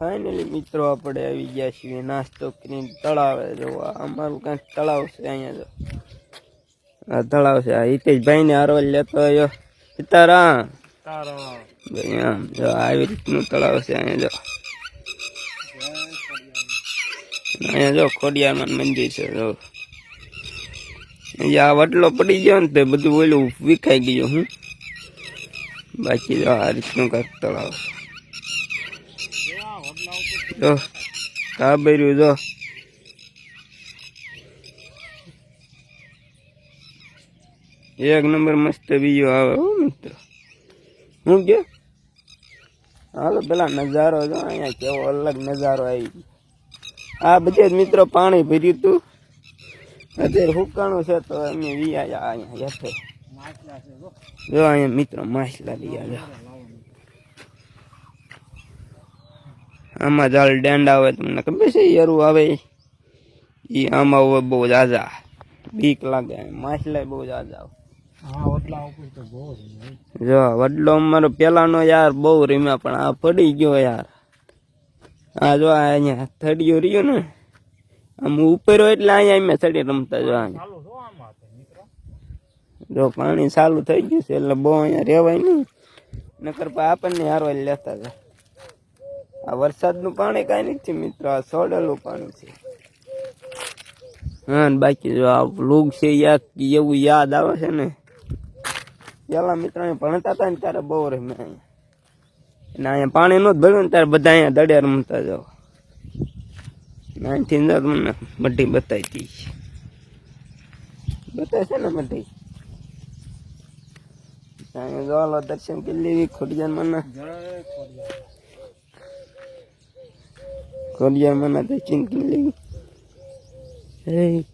Finally મિત્રો, આપણે આવી ગયા છીએ નાસ્તો કરીને તળાવે. જોવા અમારું કાંઈક તળાવ છે અહીંયા જો આ તળાવ છે. આ હિતેશભાઈને હારવા લેતો આવ્યો. સીતારામ. આમ જો, આવી રીતનું તળાવ છે અહીંયા જો. અહીંયા જો ખોડિયારમાં મંદિર છે, જો. આ વડલો પડી ગયો ને તે બધું ઓલું વિખાઈ ગયું, હું. બાકી જો આ રીતનું કાંઈક તળાવ છે. જો કાબર્યું જો. એક નંબર મસ્ત બીજો આવે હો મિત્ર. હું કે? હાલો પેલા નજારો જો અહીંયા કેવો અલગ નજારો આવી ગયો. આ બધે જ મિત્રો પાણી ભર્યું તું. અત્યારે હુકાણું છે તો અમે વિયા અહીંયા હેઠે જો અહીંયા મિત્રો માછલા લઈ આવ્યા. આમાં જાળ ડેન્ડ આવે તમને ખબર છે યરું આવે. એ આમાં હોય બહુ જાજા બીક લાગે માછલા બહુ જાજા જો વડલો અમારો પેલાનો યાર બહુ રીમ્યા પણ આ પડી ગયો યાર. આ જો અહીંયા થડિયો રહ્યો ને આમ ઉપર હોય એટલે અહીંયા અમે થડી રમતા જો અહીંયા જો પાણી ચાલુ થઈ ગયું છે એટલે બહુ અહીંયા રહેવાય નહીં. નકર આપણને હારવા લેતા હતા આ વરસાદનું પાણી કાંઈ નથી મિત્રો, આ સોડેલું પાણી છે. હા બાકી જો આ લોગ છે યાદ, એવું યાદ આવે છે ને. પેલા મિત્રો ભણતા હતા ને ત્યારે બહુ રમે અહીંયા. અને અહીંયા પાણી નહોતું ભર્યું ને ત્યારે બધા અહીંયા દડે રમતા જાઓ. નાનથી અંદર તમને બધી બતાવી હતી બતાવે છે ને બધી. અહીંયા જો હાલો દર્શન કરી લેવી ખોડિયાર મના. મના દર્શન કરી લેવી હે